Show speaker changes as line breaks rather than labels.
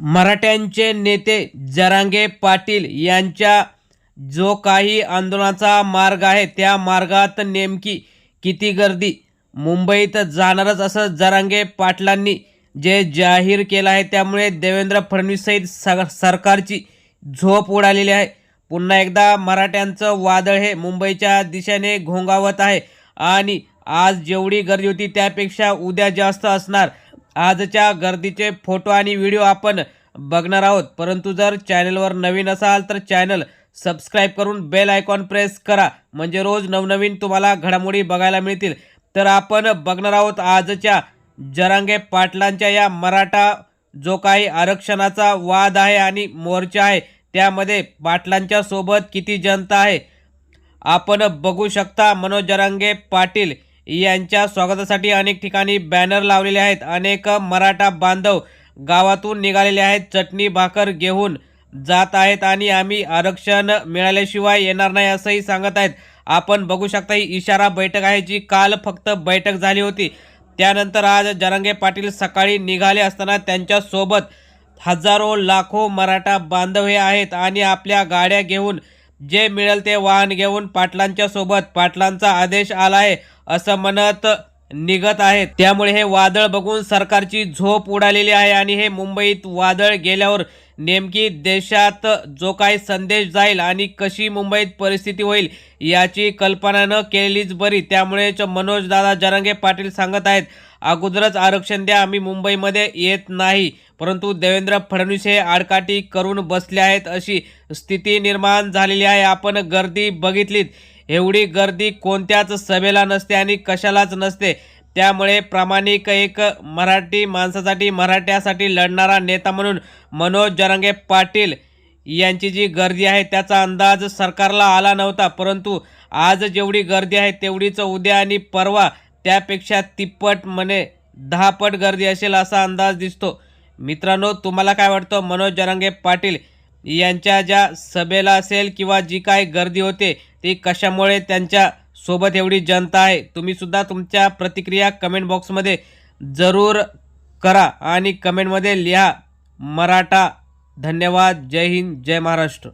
मराठ्यांचे नेते जरांगे पाटील यांच्या जो काही आंदोलनाचा मार्ग आहे त्या मार्गात नेमकी किती गर्दी? मुंबईत जाणारच असं जरांगे पाटलांनी जे जाहीर केलं आहे त्यामुळे देवेंद्र फडणवीस सहित सग सरकारची झोप उडालेली आहे. पुन्हा एकदा मराठ्यांचं वादळ हे मुंबईच्या दिशेने घोंगावत आहे आणि आज जेवढी गर्दी होती त्यापेक्षा उद्या जास्त असणार. आजच्या गर्दीचे फोटो आणि व्हिडिओ आपण बघणार आहोत. परंतु जर चॅनलवर नवीन असाल तर चॅनल सबस्क्राईब करून बेल आयकॉन प्रेस करा. म्हणजे रोज नवनवीन तुम्हाला घडामोडी बघायला मिळतील. तर आपण बघणार आहोत आजच्या जरांगे पाटलांच्या या मराठा जो काही आरक्षणाचा वाद आहे आणि मोर्चा आहे त्यामध्ये पाटलांच्या सोबत किती जनता आहे आपण बघू शकता. मनोज जरांगे पाटील यांच्या स्वागतासाठी अनेक ठिकाणी बॅनर लावलेले आहेत. अनेक मराठा बांधव गावातून निघालेले आहेत. चटणी भाकर घेऊन जात आहेत आणि आम्ही आरक्षण मिळाल्याशिवाय येणार नाही असंही सांगत आहेत. आपण बघू शकता ही इशारा बैठक आहे जी काल फक्त बैठक झाली होती. त्यानंतर आज जरांगे पाटील सकाळी निघाले असताना त्यांच्यासोबत हजारो लाखो मराठा बांधव हे आहेत आणि आपल्या गाड्या घेऊन जे मिळेल ते वाहन घेऊन पाटलांच्या सोबत पाटलांचा आदेश आला आहे. असं म्हणत निघत आहेत. त्यामुळे हे वादळ बघून सरकारची झोप उडालेली आहे आणि हे मुंबईत वादळ गेल्यावर नेमकी देशात जो काही संदेश जाईल आणि कशी मुंबईत परिस्थिती होईल याची कल्पना न केलेलीच बरी. त्यामुळेच मनोजदादा जरांगे पाटील सांगत आहेत अगोदरच आरक्षण द्या आम्ही मुंबईमध्ये येत नाही. परंतु देवेंद्र फडणवीस हे आडकाठी करून बसले आहेत अशी स्थिती निर्माण झालेली आहे. आपण गर्दी बघितलीत. एवढी गर्दी कोणत्याच सभेला नसते आणि कशालाच नसते. त्यामुळे प्रामाणिक एक मराठी माणसासाठी मराठ्यासाठी लढणारा नेता म्हणून मनोज जरांगे पाटील यांची जी गर्दी आहे त्याचा अंदाज सरकारला आला नव्हता. परंतु आज जेवढी गर्दी आहे तेवढीच उद्या आणि परवा त्यापेक्षा तिप्पट म्हणे दहापट गर्दी असेल असा अंदाज दिसतो. मित्रांनो तुम्हाला काय वाटतं? मनोज जरांगे पाटील यांच्या ज्या सभेला असेल किंवा जी काय गर्दी होते ती कशामुळे त्यांच्या सोबत एवढी जनता आहे तुम्ही सुद्धा तुमच्या प्रतिक्रिया कमेंट बॉक्समध्ये जरूर करा आणि कमेंटमध्ये लिहा. मराठा धन्यवाद. जय हिंद जय महाराष्ट्र.